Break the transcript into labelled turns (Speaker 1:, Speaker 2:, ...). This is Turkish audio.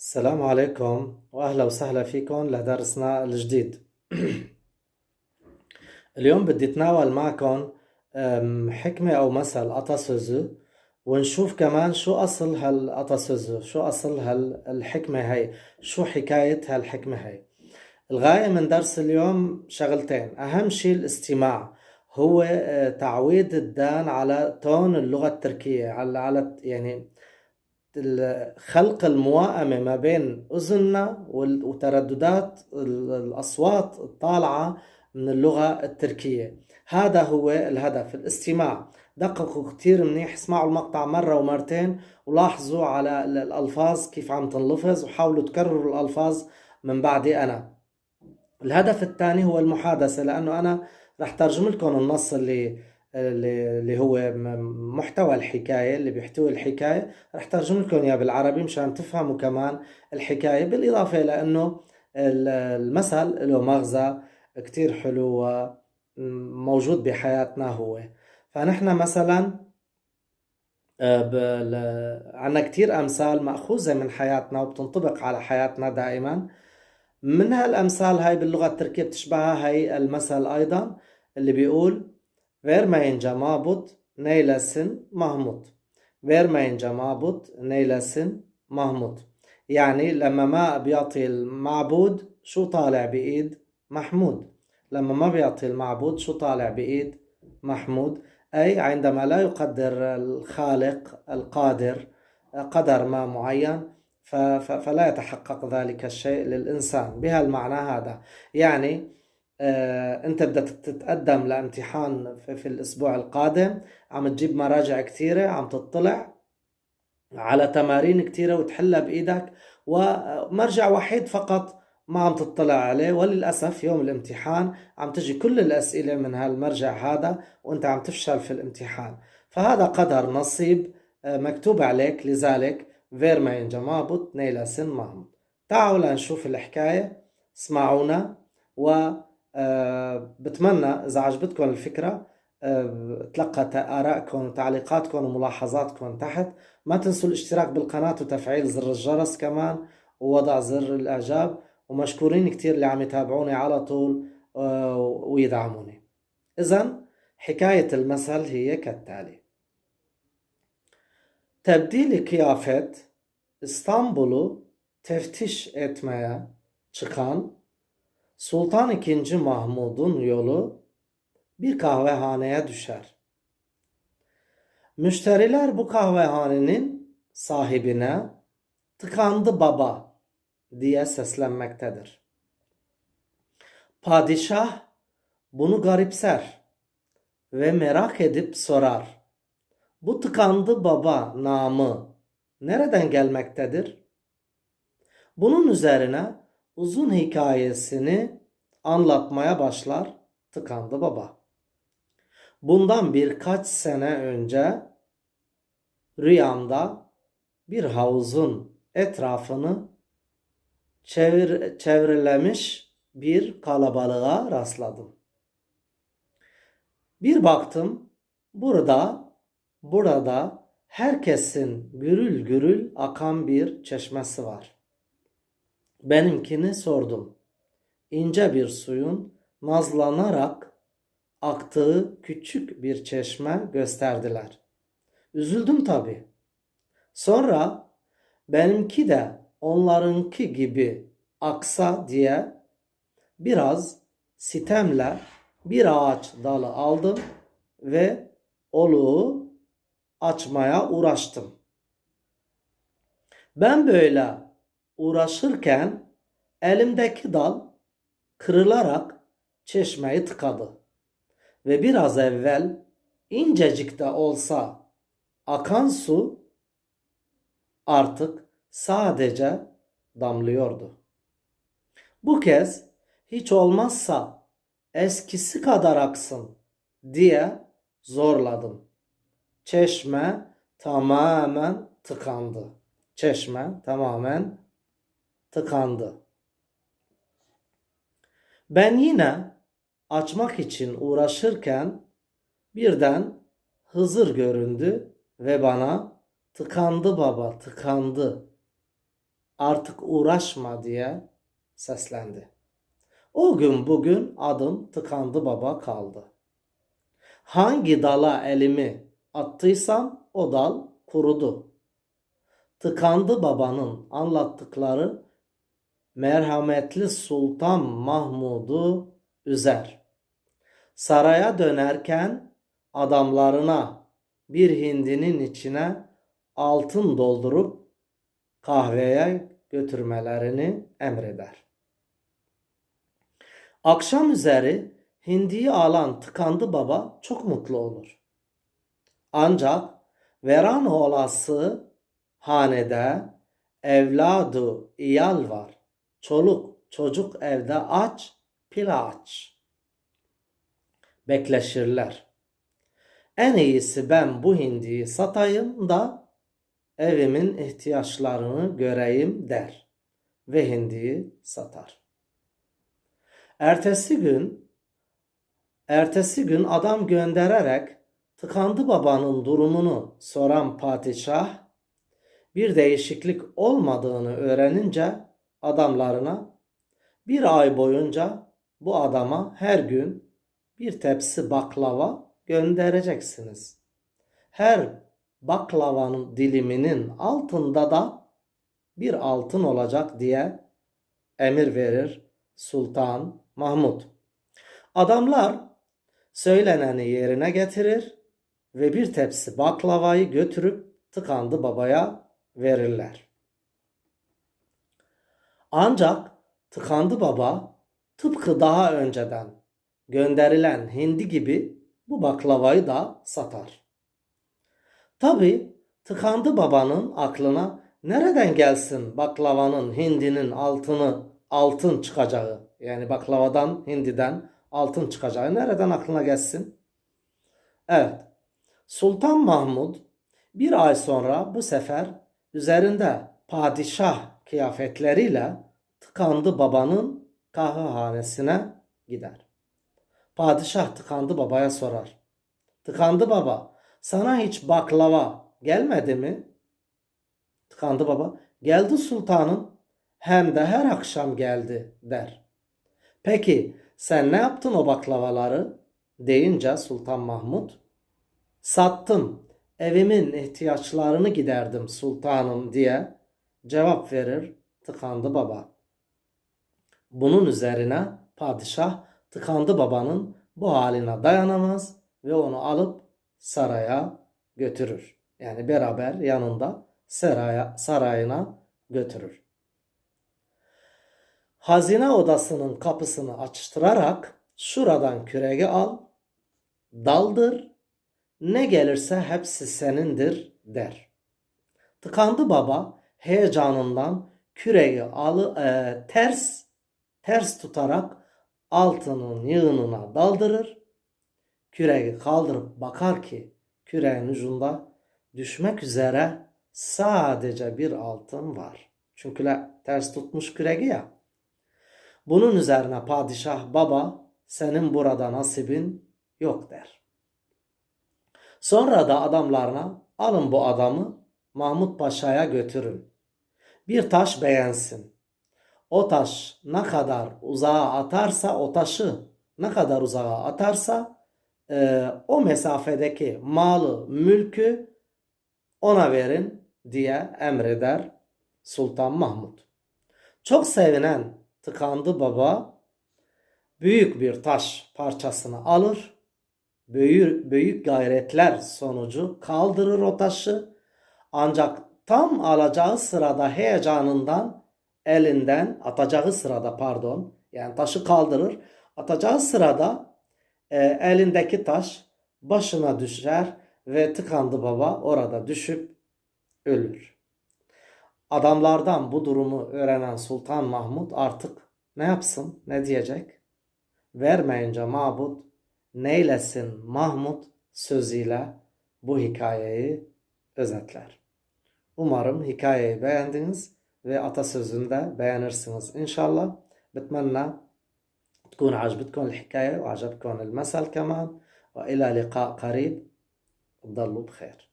Speaker 1: السلام عليكم وأهلا وسهلا فيكم لدرسنا الجديد. اليوم بدي أتناول معكم حكمة أو مثل atasözü ونشوف كمان شو أصل هالatasözü شو أصل هالحكمة هاي شو حكاية هالحكمة هاي الغاية من درس اليوم شغلتين. أهم شيء الاستماع هو آه، تعويد الدان على تون اللغة التركية على يعني خلق الموائمة ما بين أذننا وترددات ال- الأصوات الطالعة من اللغة التركية. هذا هو الهدف الاستماع. دققوا كتير منيح اسمعوا المقطع مرة ومرتين ولاحظوا على ال- الألفاظ كيف عم تنلفظ وحاولوا تكرروا الألفاظ من بعدي أنا. الهدف الثاني هو المحادثة لأنه أنا رح ترجم لكم النص اللي اللي هو محتوى الحكاية اللي بيحتوي الحكاية. رح ترجم لكم إياه بالعربي مشان تفهموا كمان الحكاية. بالإضافة إلى أنه ال- المثل له مغزى كتير حلو وموجود بحياتنا هو. فنحن مثلا آه، عنا كتير أمثال مأخوذة من حياتنا وبتنطبق على حياتنا دائما. من هالأمثال هاي باللغة التركية بتشبهها هاي المثل أيضا اللي بيقول Vermeyince mabut neylesin? Mahmut. Vermeyince mabut neylesin? Mahmut. يعني لما ما بيعطي المعبود شو طالع بإيد محمود لما ما بيعطي المعبود شو طالع بإيد محمود أي عندما لا يقدر الخالق القادر قدر ما معين فلا يتحقق ذلك الشيء للإنسان بهالمعنى هذا يعني آه، أنت بدك تتقدم لامتحان في, في الأسبوع القادم. عم تجيب مراجع كثيرة عم تطلع على تمارين كثيرة وتحلها بإيدك. ومرجع وحيد فقط ما عم تطلع عليه. وللأسف يوم الامتحان عم تجي كل الأسئلة من هالمرجع هذا وأنت عم تفشل في الامتحان. فهذا قدر نصيب آه، مكتوب عليك. لذلك فيرمين جمابوت نيلا سن محمود تعالوا لنشوف الحكاية. اسمعونا. و بتمنى إذا عجبتكم الفكرة آه، تلقى آرائكم وتعليقاتكم وملاحظاتكم تحت. ما تنسوا الاشتراك بالقناة وتفعيل زر الجرس كمان ووضع زر الإعجاب. ومشكورين كتير اللي عم يتابعوني على طول آه، ويدعموني. إذا حكاية المثل هي كالتالي. Tebdili kıyafet İstanbul'u teftiş etmeye çıkan Sultan II. Mahmud'un yolu bir kahvehaneye düşer. Müşteriler bu kahvehanenin sahibine tıkandı baba diye seslenmektedir. Padişah bunu garipser ve merak edip sorar. Bu tıkandı baba namı nereden gelmektedir? Bunun üzerine uzun hikayesini anlatmaya başlar tıkandı baba. Bundan birkaç sene önce rüyamda bir havuzun etrafını çevir, çevrilemiş bir kalabalığa rastladım. Bir baktım burada burada herkesin gürül gürül akan bir çeşmesi var. Benimkini sordum. İnce bir suyun nazlanarak aktığı küçük bir çeşme gösterdiler. Üzüldüm tabii. Sonra benimki de onlarınki gibi aksa diye biraz sitemle bir ağaç dalı aldım ve oluğu açmaya uğraştım. Ben böyle uğraşırken elimdeki dal kırılarak çeşmeyi tıkadı. Ve biraz evvel incecik de olsa akan su artık sadece damlıyordu. Bu kez hiç olmazsa eskisi kadar aksın diye zorladım. Çeşme tamamen tıkandı. Çeşme tamamen tıkandı. Ben yine açmak için uğraşırken birden Hızır göründü ve bana tıkandı baba tıkandı artık uğraşma diye seslendi. O gün bugün adım tıkandı baba kaldı. Hangi dala elimi attıysam o dal kurudu. Tıkandı babanın anlattıkları merhametli Sultan Mahmud'u üzer. Saraya dönerken adamlarına bir hindinin içine altın doldurup kahveye götürmelerini emreder. Akşam üzeri hindiyi alan tıkandı baba çok mutlu olur. Ancak veran olası hanede evladı iyal var. Çoluk çocuk evde aç, pila aç. Bekleşirler. En iyisi ben bu hindiyi satayım da evimin ihtiyaçlarını göreyim der ve hindiyi satar. Ertesi gün ertesi gün adam göndererek tıkandı babanın durumunu soran padişah bir değişiklik olmadığını öğrenince adamlarına bir ay boyunca bu adama her gün bir tepsi baklava göndereceksiniz. Her baklavanın diliminin altında da bir altın olacak diye emir verir Sultan Mahmud. Adamlar söyleneni yerine getirir ve bir tepsi baklavayı götürüp tıkandı babaya verirler. Ancak tıkandı baba tıpkı daha önceden gönderilen hindi gibi bu baklavayı da satar. Tabi tıkandı babanın aklına nereden gelsin baklavanın hindinin altını altın çıkacağı yani baklavadan hindiden altın çıkacağı nereden aklına gelsin? Evet Sultan Mahmud bir ay sonra bu sefer üzerinde padişah kıyafetleriyle tıkandı babanın kahvehanesine gider. Padişah tıkandı babaya sorar. Tıkandı baba sana hiç baklava gelmedi mi? Tıkandı baba. Geldi sultanım hem de her akşam geldi der. Peki sen ne yaptın o baklavaları? Deyince Sultan Mahmud sattım evimin ihtiyaçlarını giderdim sultanım diye cevap verir tıkandı baba. Bunun üzerine padişah tıkandı babanın bu haline dayanamaz ve onu alıp saraya götürür. Yani beraber yanında saraya, sarayına götürür. Hazine odasının kapısını açtırarak şuradan küreği al, daldır, ne gelirse hepsi senindir der. Tıkandı baba heyecanından küreği alı e, ters ters tutarak altının yığınına daldırır. Küreği kaldırıp bakar ki küreğin ucunda düşmek üzere sadece bir altın var. Çünkü ters tutmuş küreği ya. Bunun üzerine padişah baba senin burada nasibin yok der. Sonra da adamlarına alın bu adamı Mahmut Paşa'ya götürün. Bir taş beğensin. O taş ne kadar uzağa atarsa o taşı ne kadar uzağa atarsa e, o mesafedeki malı, mülkü ona verin diye emreder Sultan Mahmud. Çok sevinen tıkandı baba büyük bir taş parçasını alır. Büyük, büyük gayretler sonucu kaldırır o taşı. Ancak tam alacağı sırada heyecanından elinden atacağı sırada pardon yani taşı kaldırır. Atacağı sırada e, elindeki taş başına düşer ve tıkandı baba orada düşüp ölür. Adamlardan bu durumu öğrenen Sultan Mahmud artık ne yapsın ne diyecek? Vermeyince mabut neylesin Mahmud sözüyle bu hikayeyi özetler. Umarım hikayeyi beğendiniz ve atasözünü de beğenirsiniz. Inşallah. بتمنى تكون عجبتكم الحكاية وعجبكم المثل كمان وإلى لقاء قريب تضلوا بخير